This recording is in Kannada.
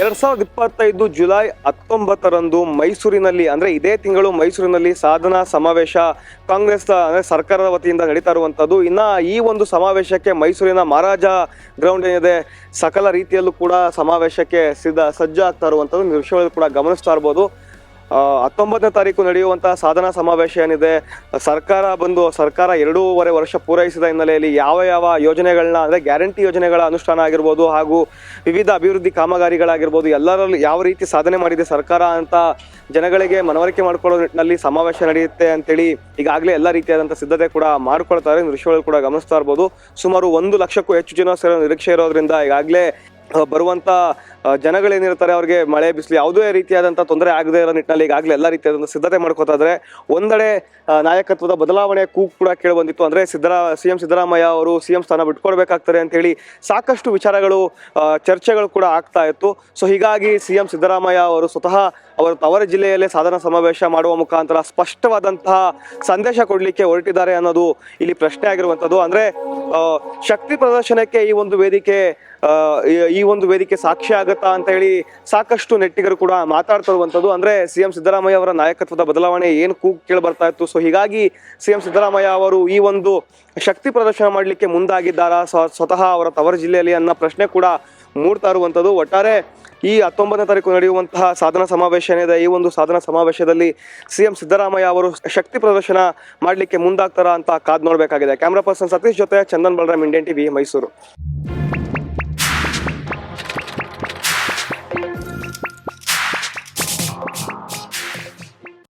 ಎರಡ್ ಸಾವಿರದ ಇಪ್ಪತ್ತೈದು ಜುಲೈ ಹತ್ತೊಂಬತ್ತರಂದು ಮೈಸೂರಿನಲ್ಲಿ, ಅಂದ್ರೆ ಇದೇ ತಿಂಗಳು ಮೈಸೂರಿನಲ್ಲಿ ಸಾಧನಾ ಸಮಾವೇಶ ಕಾಂಗ್ರೆಸ್ ಅಂದ್ರೆ ಸರ್ಕಾರದ ವತಿಯಿಂದ ನಡೀತಾ ಇರುವಂತದ್ದು ಇನ್ನ ಈ ಒಂದು ಸಮಾವೇಶಕ್ಕೆ ಮೈಸೂರಿನ ಮಹಾರಾಜ ಗ್ರೌಂಡ್ ಏನಿದೆ, ಸಕಲ ರೀತಿಯಲ್ಲೂ ಕೂಡ ಸಮಾವೇಶಕ್ಕೆ ಸಿದ್ಧ, ಸಜ್ಜಾಗ್ತಾ ಇರುವಂತದ್ದು ವಿಷಯಗಳು ಕೂಡ ಗಮನಿಸ್ತಾ ಇರ್ಬೋದು. ಹತ್ತೊಂಬತ್ತನೇ ತಾರೀಕು ನಡೆಯುವಂತಹ ಸಾಧನಾ ಸಮಾವೇಶ ಏನಿದೆ, ಸರ್ಕಾರ ಬಂದು, ಸರ್ಕಾರ ಎರಡೂವರೆ ವರ್ಷ ಪೂರೈಸಿದ ಹಿನ್ನೆಲೆಯಲ್ಲಿ ಯಾವ ಯಾವ ಯೋಜನೆಗಳನ್ನ, ಅಂದ್ರೆ ಗ್ಯಾರಂಟಿ ಯೋಜನೆಗಳ ಅನುಷ್ಠಾನ ಆಗಿರ್ಬೋದು ಹಾಗೂ ವಿವಿಧ ಅಭಿವೃದ್ಧಿ ಕಾಮಗಾರಿಗಳಾಗಿರ್ಬೋದು, ಎಲ್ಲರಲ್ಲೂ ಯಾವ ರೀತಿ ಸಾಧನೆ ಮಾಡಿದೆ ಸರ್ಕಾರ ಅಂತ ಜನಗಳಿಗೆ ಮನವರಿಕೆ ಮಾಡಿಕೊಳ್ಳೋ ನಿಟ್ಟಿನಲ್ಲಿ ಸಮಾವೇಶ ನಡೆಯುತ್ತೆ ಅಂತೇಳಿ ಈಗಾಗಲೇ ಎಲ್ಲ ರೀತಿಯಾದಂಥ ಸಿದ್ಧತೆ ಕೂಡ ಮಾಡ್ಕೊಳ್ತಾರೆ ದೃಶ್ಯಗಳು ಕೂಡ ಗಮನಿಸ್ತಾ ಇರ್ಬೋದು. ಸುಮಾರು ಒಂದು ಲಕ್ಷಕ್ಕೂ ಹೆಚ್ಚು ಜನ ನಿರೀಕ್ಷೆ ಇರೋದ್ರಿಂದ ಈಗಾಗಲೇ ಆ, ಜನಗಳೇನಿರ್ತಾರೆ ಅವ್ರಿಗೆ ಮಳೆ ಬಿಸಿಲು ಯಾವುದೇ ರೀತಿಯಾದಂಥ ತೊಂದರೆ ಆಗದೇ ಇರೋ ನಿಟ್ಟಿನಲ್ಲಿ ಈಗಾಗಲೇ ಎಲ್ಲ ರೀತಿಯಾದಂಥ ಸಿದ್ಧತೆ ಮಾಡ್ಕೋತಾ ಇದ್ದಾರೆ. ಒಂದೆಡೆ ನಾಯಕತ್ವದ ಬದಲಾವಣೆ ಕೂಗು ಕೂಡ ಕೇಳಿ ಬಂದಿತ್ತು ಅಂದ್ರೆ ಸಿದ್ದರಾ ಸಿ ಎಂ ಸಿದ್ದರಾಮಯ್ಯ ಅವರು ಸಿ ಎಂ ಸ್ಥಾನ ಬಿಟ್ಕೊಡ್ಬೇಕಾಗ್ತಾರೆ ಅಂತೇಳಿ ಸಾಕಷ್ಟು ವಿಚಾರಗಳು ಚರ್ಚೆಗಳು ಕೂಡ ಆಗ್ತಾ ಇತ್ತು. ಸೊ ಹೀಗಾಗಿ ಸಿ ಎಂ ಸಿದ್ದರಾಮಯ್ಯ ಅವರು ಸ್ವತಃ ಅವರ ತವರ ಜಿಲ್ಲೆಯಲ್ಲೇ ಸಾಧನ ಸಮಾವೇಶ ಮಾಡುವ ಮುಖಾಂತರ ಸ್ಪಷ್ಟವಾದಂತಹ ಸಂದೇಶ ಕೊಡಲಿಕ್ಕೆ ಹೊರಟಿದ್ದಾರೆ ಅನ್ನೋದು ಇಲ್ಲಿ ಪ್ರಶ್ನೆ ಆಗಿರುವಂಥದ್ದು. ಅಂದರೆ ಶಕ್ತಿ ಪ್ರದರ್ಶನಕ್ಕೆ ಈ ಒಂದು ವೇದಿಕೆ ಈ- ಒಂದು ವೇದಿಕೆ ಸಾಕ್ಷಿ ಆಗತ್ತಾ ಅಂತ ಹೇಳಿ ಸಾಕಷ್ಟು ನೆಟ್ಟಿಗರು ಕೂಡ ಮಾತಾಡ್ತಾ ಇರುವಂಥದ್ದು. ಅಂದರೆ, ಸಿ ಎಂ ಸಿದ್ದರಾಮಯ್ಯ ಅವರ ನಾಯಕತ್ವದ ಬದಲಾವಣೆ ಏನು ಕೂಗ್ ಕೇಳಿ ಬರ್ತಾ ಇತ್ತು. ಸೊ ಹೀಗಾಗಿ ಸಿ ಎಂ ಸಿದ್ದರಾಮಯ್ಯ ಅವರು ಈ ಒಂದು ಶಕ್ತಿ ಪ್ರದರ್ಶನ ಮಾಡಲಿಕ್ಕೆ ಮುಂದಾಗಿದ್ದಾರಾ ಸ್ವ- ಸ್ವತಃ ಅವರ ತವರ ಜಿಲ್ಲೆಯಲ್ಲಿ ಅನ್ನೋ ಪ್ರಶ್ನೆ ಕೂಡ ಮೂಡ್ತಾ ಇರುವಂಥದ್ದು. ಒಟ್ಟಾರೆ ಈ ಹತ್ತೊಂಬತ್ತನೇ ತಾರೀಕು ನಡೆಯುವಂತಹ ಸಾಧನ ಸಮಾವೇಶ ಏನಿದೆ ಈ ಒಂದು ಸಾಧನ ಸಮಾವೇಶದಲ್ಲಿ ಸಿಎಂ ಸಿದ್ದರಾಮಯ್ಯ ಅವರು ಶಕ್ತಿ ಪ್ರದರ್ಶನ ಮಾಡಲಿಕ್ಕೆ ಮುಂದಾಗ್ತಾರ ಅಂತ ಕಾದ್ ನೋಡಬೇಕಾಗಿದೆ. ಕ್ಯಾಮ್ರಾ ಪರ್ಸನ್ ಸತೀಶ್ ಜೊತೆ ಚಂದನ್ ಬಲರಾಮ್ ಇಂಡಿಯನ್ ಟಿವಿ ಮೈಸೂರು